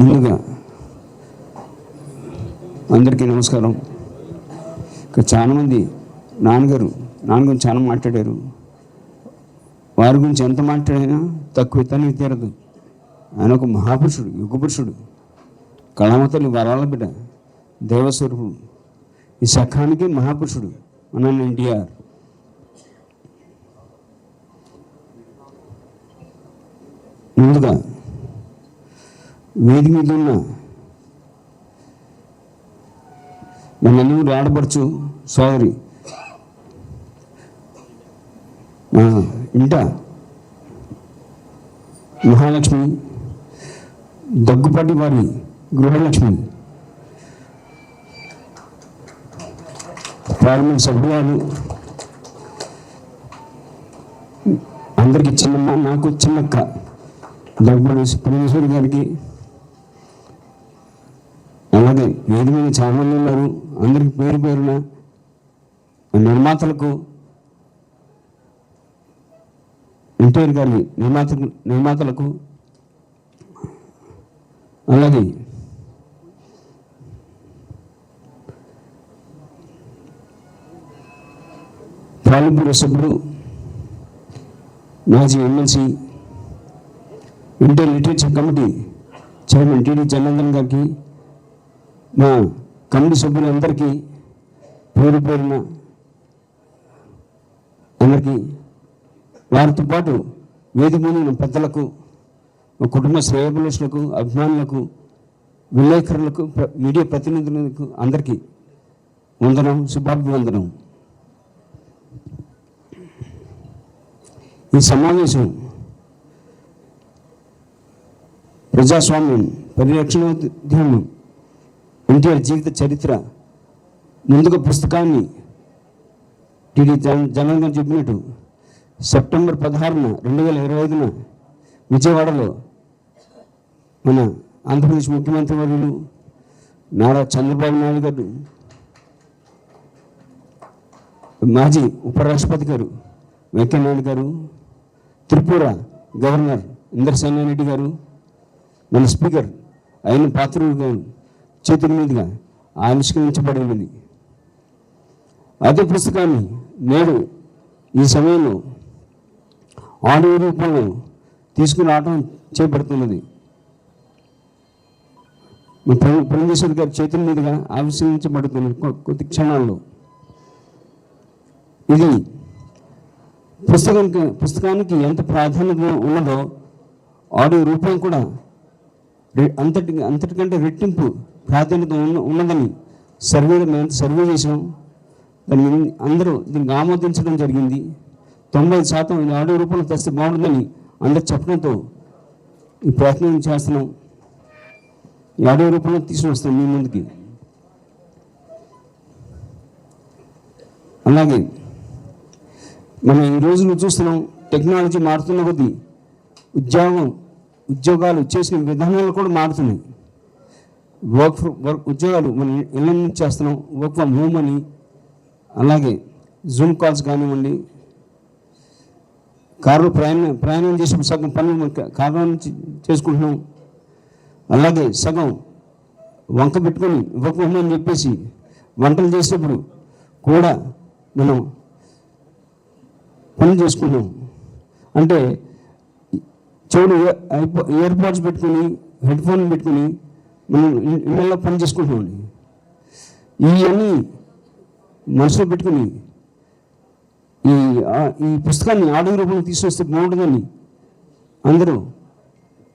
ముందుగా అందరికీ నమస్కారం. ఇక్కడ చాలామంది నాన్నగారు నాన్న గురించి చాలా మాట్లాడారు. వారి గురించి ఎంత మాట్లాడినా తక్కువ తనకి తీరదు. ఆయన ఒక మహాపురుషుడు యుగపురుషుడు. కళామతలు వరాల బిడ్డ దేవస్వరూపుడు. ఈ సఖానికి మహాపురుషుడు మన ఎన్టీఆర్. ముందుగా వేది మీద ఉన్న మన నలుగురు ఆడపడుచు సోదరి. మా ఇంట మహాలక్ష్మి దగ్గుపాటి వారి గృహలక్ష్మి పార్లమెంట్ సభ్యురాలు అందరికీ చిన్నమ్మ నాకు చిన్నక్క దగ్గుపాటి పరమేశ్వరి గారికి వేది మీద చాలా మంది ఉన్నారు. అందరికి పేరు పేరున నిర్మాతలకు ఎన్టీఆర్ గారి నిర్మాత నిర్మాతలకు అలాగే పాలపూర సభ్యుడు మాజీ MLC inter literature committee chairman TD Janardhan గారికి మా కమిటీ సభ్యులందరికీ పేరు పేరున అందరికీ వారితో పాటు వేదిక మీద పెద్దలకు కుటుంబ శ్రేయభిలాషులకు అభిమానులకు విలేకరులకు మీడియా ప్రతినిధులకు అందరికీ వందనం శుభాభివందనం. ఈ సమావేశం ప్రజాస్వామ్యం పరిరక్షణ ఉద్యమం ఎన్టీఆర్ జీవిత చరిత్ర ముందుగా పుస్తకాన్ని టీడీ జన జనార్దన్ చెప్పినట్టు సెప్టెంబర్ పదహారున రెండు వేల ఇరవై ఐదున విజయవాడలో మన ఆంధ్రప్రదేశ్ ముఖ్యమంత్రి వర్యులు నారా చంద్రబాబు నాయుడు గారు మాజీ ఉపరాష్ట్రపతి గారు వెంకయ్యనాయుడు గారు త్రిపుర గవర్నర్ ఇంద్రసేనారెడ్డి గారు మన స్పీకర్ అయిన పాత్రుడు గారు చేతుల మీదుగా ఆవిష్కరించబడినది. అదే పుస్తకాన్ని నేడు ఈ సమయంలో ఆడియో రూపంలో తీసుకుని రావడం చేపడుతున్నది. పరమేశ్వర్ గారి చేతుల మీదుగా ఆవిష్కరించబడుతున్నది కొద్ది క్షణాల్లో ఇది పుస్తకానికి పుస్తకానికి ఎంత ప్రాధాన్యత ఉన్నదో ఆడియో రూపం కూడా అంతటి అంతటికంటే రెట్టింపు ప్రాధాన్యత ఉన్న ఉన్నదని సర్వేలో మేము సర్వే చేసాం దాన్ని అందరూ దీన్ని ఆమోదించడం జరిగింది. తొంభై శాతం ఇది ఆడియో రూపంలో తెస్తే బాగుంటుందని అందరు చెప్పడంతో ఈ ప్రయత్నం చేస్తున్నాం. ఈ ఆడియో రూపంలో తీసుకుని వస్తాం మీ ముందుకి. అలాగే మనం ఈ రోజులు చూస్తున్నాం టెక్నాలజీ మారుతున్న కొద్దీ ఉద్యోగం ఉద్యోగాలు చేసిన విధానాలు కూడా మారుతున్నాయి. వర్క్ ఫ్ర- వర్క్ ఉద్యోగాలు మనం ఇళ్ళ నుంచి చేస్తున్నాం. వర్క్ ఫ్రమ్ హోమ్ అని అలాగే జూమ్ కాల్స్ కానివ్వండి. కారులో ప్రయాణం ప్రయాణం చేసిన సగం పనులు కారులో నుంచి చేసుకుంటున్నాం. అలాగే సగం వంక పెట్టుకొని వర్క్ ఫ్రమ్ అని చెప్పేసి వంటలు చేసేటప్పుడు కూడా మనం పనులు చేసుకుంటున్నాం. అంటే చెవులు ఇయర్ పాడ్స్ పెట్టుకుని హెడ్ ఫోన్ పెట్టుకుని మనం ఇళ్ళల్లో పని చేసుకుంటున్నాం ఇవన్నీ మనసులో పెట్టుకుని ఈ ఈ పుస్తకాన్ని ఆడియో రూపంలో తీసుకొస్తే బాగుంటుందని అందరూ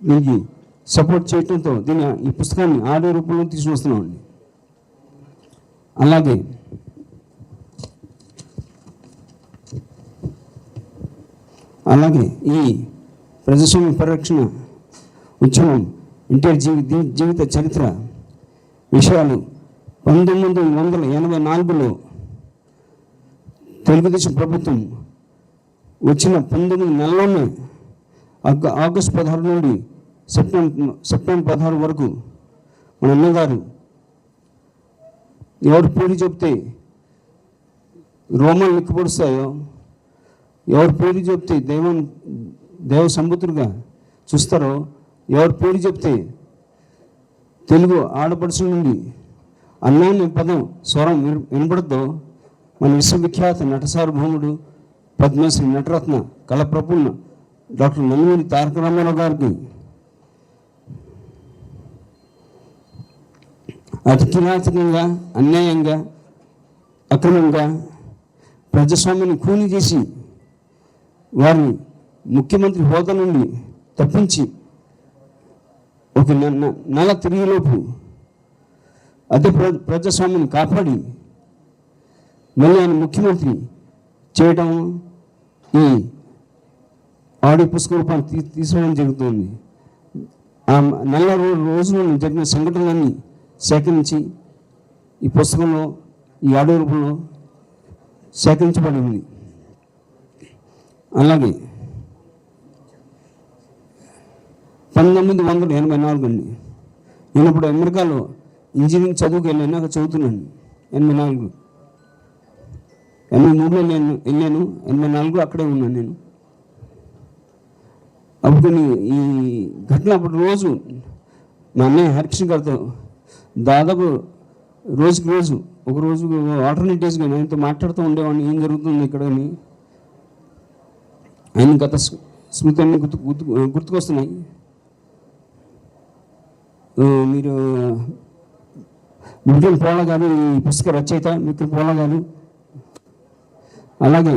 దీనికి సపోర్ట్ చేయడంతో దీన్ని ఈ పుస్తకాన్ని ఆడియో రూపంలో తీసుకొస్తున్నామండి. అలాగే అలాగే ఈ ప్రజాస్వామ్య పరిరక్షణ ఉద్యమం ఎన్టీఆర్ జీవి జీవిత చరిత్ర విషయాలు పంతొమ్మిది వందల ఎనభై నాలుగులో తెలుగుదేశం ప్రభుత్వం వచ్చిన పంతొమ్మిది నెలలోనే ఆగస్టు పదహారు నుండి సెప్టెంబర్ సెప్టెంబర్ పదహారు వరకు మన అన్నగారు ఎవరు పేరు చెప్తే రోమాలు నిక్కపొడుస్తాయో ఎవరి పేరు చెప్తే దైవం దేవ సంబుద్ధులుగా చూస్తారో ఎవరు పేరు చెప్తే తెలుగు ఆడపడుచుల నుండి అన్నాన్ని పదం స్వరం విన- వినపడద్దో మన విశ్వవిఖ్యాత నట సార్వభౌముడు పద్మశ్రీ నటరత్న కళప్రపూర్ణ డాక్టర్ నందమూరి తారక రామారావు గారికి అతి కిరాతకంగా అన్యాయంగా అక్రమంగా ప్రజాస్వామ్యాన్ని కూని చేసి వారిని ముఖ్యమంత్రి హోదా నుండి తప్పించి ఒక నెల తిరిగిలోపు అదే ప్ర ప్రజాస్వామ్యాన్ని కాపాడి మళ్ళీ ఆయన ముఖ్యమంత్రి చేయడం ఈ ఆడియో పుస్తక రూపాన్ని తీ తీసుకోవడం జరుగుతుంది. ఆ నెల రో- జరిగిన సంఘటనలన్నీ సేకరించి ఈ పుస్తకంలో ఈ ఆడియో రూపంలో సేకరించబడి ఉంది. అలాగే పంతొమ్మిది వందల ఎనభై నాలుగు అండి. నేను ఇప్పుడు అమెరికాలో ఇంజనీరింగ్ చదువుకు వెళ్ళాను అక్కడ చదువుతున్నాను. ఎనభై నాలుగు. ఎనభై మూడులో నేను వెళ్ళాను ఎనభై నాలుగు అక్కడే ఉన్నాను నేను. అప్పుడు ఈ ఘటన అప్పుడు రోజు మా అన్నయ్య హరికృష్ణ గారితో దాదాపు రోజుకి రోజు ఒక రోజు ఆల్టర్నేట్ డేస్గా ఆయనతో మాట్లాడుతూ ఉండేవాడిని ఏం జరుగుతుంది ఇక్కడ అని. ఆయన గత స్మ- స్మృతి గుర్తు గుర్తుకొస్తున్నాయి. మీరు మిత్రులు పోల గారు ఈ పుస్తక రచయిత మిత్రులు పోల గారు అలాగే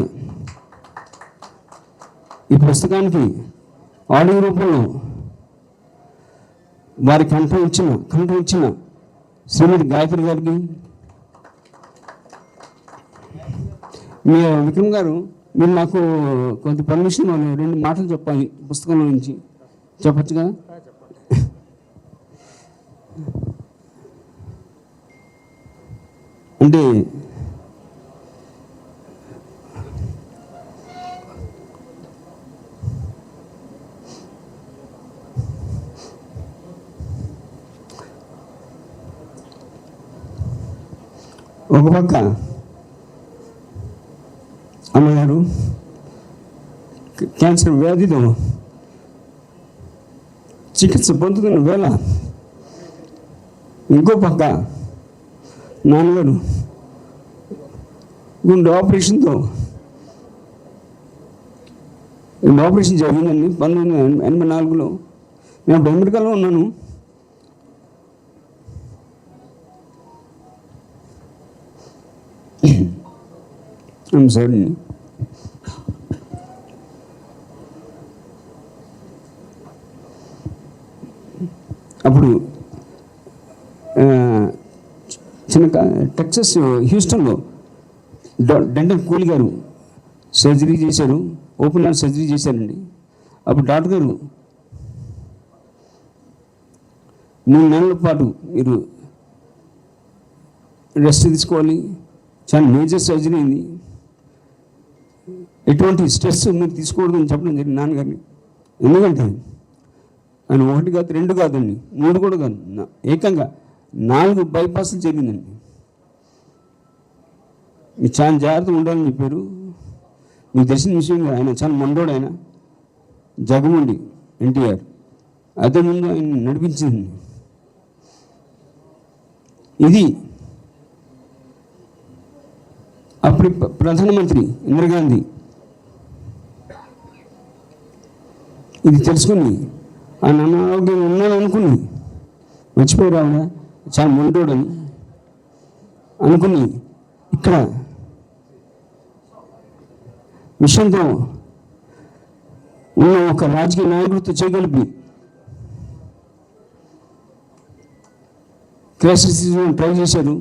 ఈ పుస్తకానికి ఆడియో రూపంలో వారి కంఠం ఇచ్చిన కంఠం ఇచ్చిన శ్రీమతి గాయత్రి గారికి మీ విక్రమ్ గారు మీరు నాకు కొంత పర్మిషన్ రెండు మాటలు చెప్పాలి పుస్తకంలో నుంచి. చెప్పచ్చు కదా అంటే ఒక పక్క అమ్మగారు క్యాన్సర్ వ్యాధితో చికిత్స పొందుతున్న వేళ ఇంకో పక్క నాన్నగారు గుండె ఆపరేషన్తో. ఈ ఆపరేషన్ జరిగిందండి. పంతొమ్మిది వందల ఎనభై నాలుగులో. నేను అప్పుడు అమెరికాలో ఉన్నాను. సార్ సారీ అప్పుడు చిన్న టెక్సస్ హ్యూస్టన్లో డెంటల్ కూలి గారు సర్జరీ చేశారు. ఓపెన్ హార్ట్ సర్జరీ చేశారండి. అప్పుడు డాక్టర్ గారు మూడు నెలల పాటు మీరు రెస్ట్ తీసుకోవాలి. చాలా మేజర్ సర్జరీ అయింది. ఎటువంటి స్ట్రెస్ మీరు అని చెప్పడం జరిగింది నాన్నగారిని. ఎందుకంటే ఆయన ఒకటి కాదు రెండు కాదండి మూడు కూడా కాదు. ఏకంగా నాలుగు బైపాస్లు జరిగిందండి మీరు చాలా జాగ్రత్తగా ఉండాలని చెప్పారు మీకు తెలిసిన విషయం ఆయన చాలా మండోడు ఆయన. జగముండి ఎన్టీఆర్. అదే ముందు ఆయన నడిపించింది. ఇది అప్పుడు ప్ర- ప్రధానమంత్రి ఇందిరాగాంధీ. ఇది తెలుసుకుని ఆయన అనారోగ్యం ఉన్నాడనుకుని మర్చిపోయి ఆవిడ చాలా మొండోడని అనుకుని ఇక్కడ విషయంతో ఉన్న ఒక రాజకీయ నాయకుడితో చేయగలిపి క్రైసిస్ ట్రై చేశారు.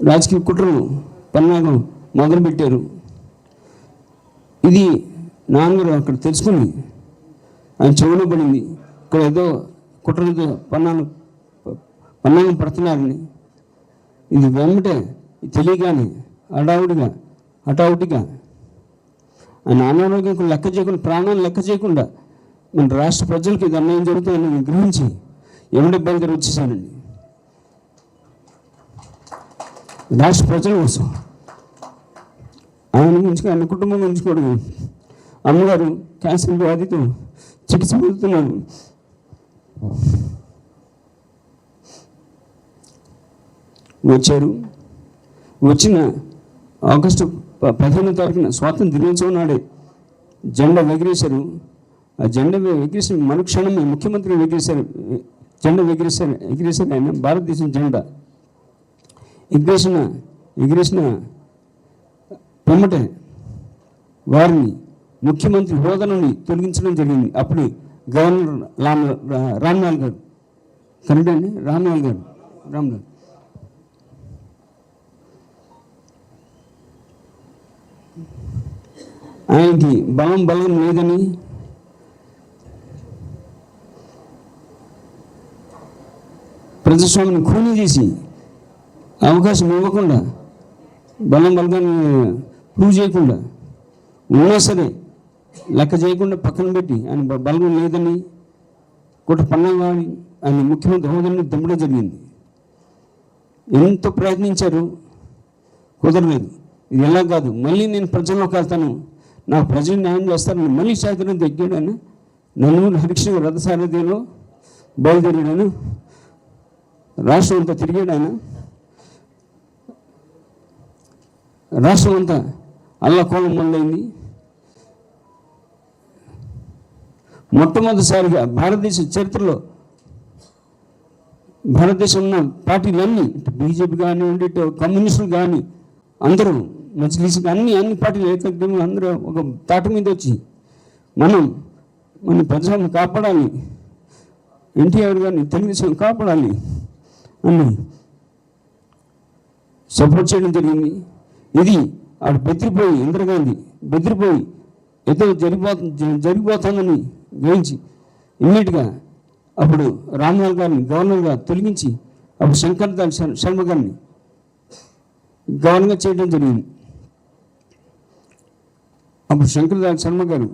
రాజకీయ కుట్రలు పన్నాగం మొదలుపెట్టారు. ఇది నాన్నగారు అక్కడ తెలుసుకుని ఆయన చెవులో పడింది. ఇక్కడ ఏదో కుట్రలతో పన్నాను పన్నాను పడుతున్నారని. ఇది వెంబటే తెలియగానే అడావుడిగా హఠావుడిగా. ఆయన అనారోగ్యం లెక్క చేయకుండా ప్రాణాలు లెక్క చేయకుండా మన రాష్ట్ర ప్రజలకు ఇది అన్యాయం జరుగుతుందని గ్రహించి ఎమిడి బయలుదేరి వచ్చేసానండి రాష్ట్ర ప్రజల కోసం. ఆయన గురించి ఆయన కుటుంబం గురించి కూడా అమ్మగారు క్యాన్సర్ వ్యాధితో చికిత్స పొందుతున్నారు వచ్చారు వచ్చిన ఆగస్టు ప- తారీఖున స్వాతంత్ర దినోత్సవం నాడే జెండా ఎగిరేశారు ఆ జెండా ఎగిరేసి మరుక్షణమే ముఖ్యమంత్రి ఎగిరేశారు జెండా ఎగిరేశారు ఎగిరేశారు ఆయన భారతదేశం జెండా. ఎగిరేసిన ఎగిరేసిన పిమ్మటే వారిని ముఖ్యమంత్రి హోదా నుండి తొలగించడం జరిగింది. అప్పుడు గవర్నర్ రామ్ రామ్లాల్ గారు. కరెక్ట్ అండి? రామ్లాల్ గారు. రామ్లాల్ ఆయనకి బలం బలం లేదని ప్రజాస్వామిని ఖూనీ చేసి అవకాశం ఇవ్వకుండా బలం బలగాన్ని ప్రూవ్ చేయకుండా ఉన్నా సరే లెక్క చేయకుండా పక్కన పెట్టి ఆయన బలం లేదని కుట్ర పన్నాగాని ఆయన ముఖ్యమంత్రి హోదాని దింపడం జరిగింది. ఎంతో ప్రయత్నించారు కుదరలేదు. ఇది ఎలా కాదు మళ్ళీ నేను ప్రజల్లోకి వెళ్తాను. నా ప్రజలు న్యాయం చేస్తానని మళ్ళీ సాయంత్రం తగ్గాడని ఆయన నలుగురు హరికృష్ణ రథసారథిలో బయలుదేరాడు రాష్ట్రం అంతా తిరిగాడు ఆయన రాష్ట్రం అంతా అల్లకోలం మొదలైంది. మొట్టమొదటిసారిగా భారతదేశ చరిత్రలో భారతదేశం ఉన్న పార్టీలన్నీ బీజేపీ కానివ్వండి ఇటు కమ్యూనిస్టులు కానీ అందరూ మజ్లీస్ అన్ని అన్ని పార్టీలు ఏకగ్రీవంగా అందరూ ఒక తాట మీద వచ్చి మనం మన ప్రజలను కాపాడాలి ఎన్టీఆర్ గారిని తెలుగుదేశం కాపాడాలి అని సపోర్ట్ చేయడం జరిగింది. ఇది ఆవిడ బెదిరిపోయి ఇందిరాగాంధీ బెదిరిపోయి ఏదో జరిగిపో జరిగిపోతుందని గ్రహించి ఇమ్మీడియట్గా అప్పుడు రామ్మోహన్ గారిని గవర్నర్గా తొలగించి అప్పుడు శంకర్ దాని శర్మ గారిని గవర్నర్గా చేయడం జరిగింది. అప్పుడు శంకర్ దాని శర్మ గారు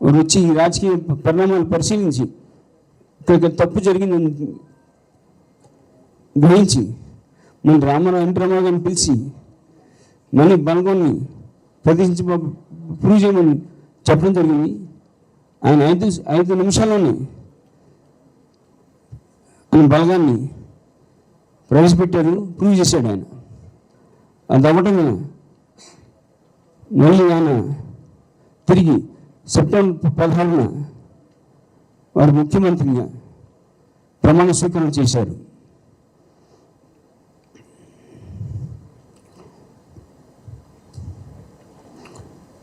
వచ్చి ఈ రాజకీయ పరిణామాలు పరిశీలించి ఇక్కడ తప్పు జరిగిందని గ్రహించి మన రామారావు ఎన్టీ రామారావు గారిని పిలిచి మళ్ళీ బలగొని ప్రదర్శించబ ప్రూవ్ చేయమని చెప్పడం జరిగింది. ఆయన ఐదు ఐదు నిమిషాల్లోనే ఆయన బలగాన్ని ప్రవేశపెట్టారు ప్రూవ్ చేశాడు ఆయన. అది అవ్వటమే మళ్ళీ ఆయన తిరిగి సెప్టెంబర్ పదహారున వారు ముఖ్యమంత్రిగా ప్రమాణ స్వీకరణ చేశారు.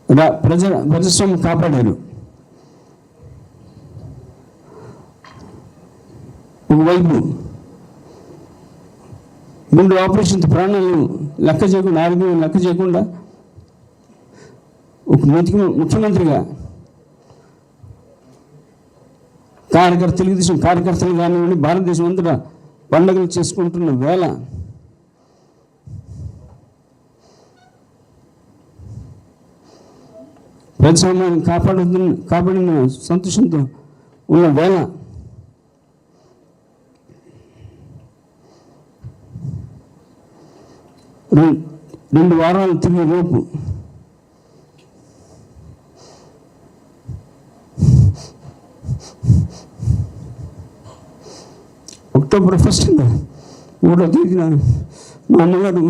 ప్రజ ప్రజాస్వామ్యం కాపాడారు. ఒకవైపు రెండు ఆపరేషన్ ప్రాణాలు లెక్క చేయకుండా ఆరోగ్యం లెక్క చేయకుండా ఒక ముఖ్య- ముఖ్యమంత్రిగా కార్యకర్త తెలుగుదేశం కార్యకర్తలు కానివ్వండి భారతదేశం అంతటా పండుగలు చేసుకుంటున్న వేళ ప్రజాస్వామ్యాన్ని కాపాడుతున్న కాపాడిన సంతోషంతో ఉన్న వేళ. రెండు వారాలు తిరిగి లోపు అక్టోబర్ ఫస్ట్ మూడో తేదీన మా అమ్మగారు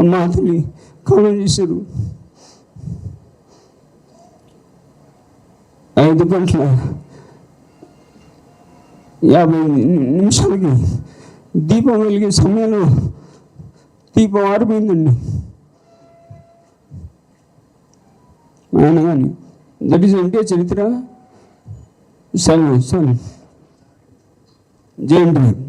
అమ్మ తల్లి కామెంట్ చేశారు. ఐదు గంటల యాభై నిమిషాలకి దీపం వెలిగే సమయంలో దీపం ఆరిపోయిందండి. ఆయన దట్ ఈస్ అంటే చరిత్ర సరే సరే జయంతి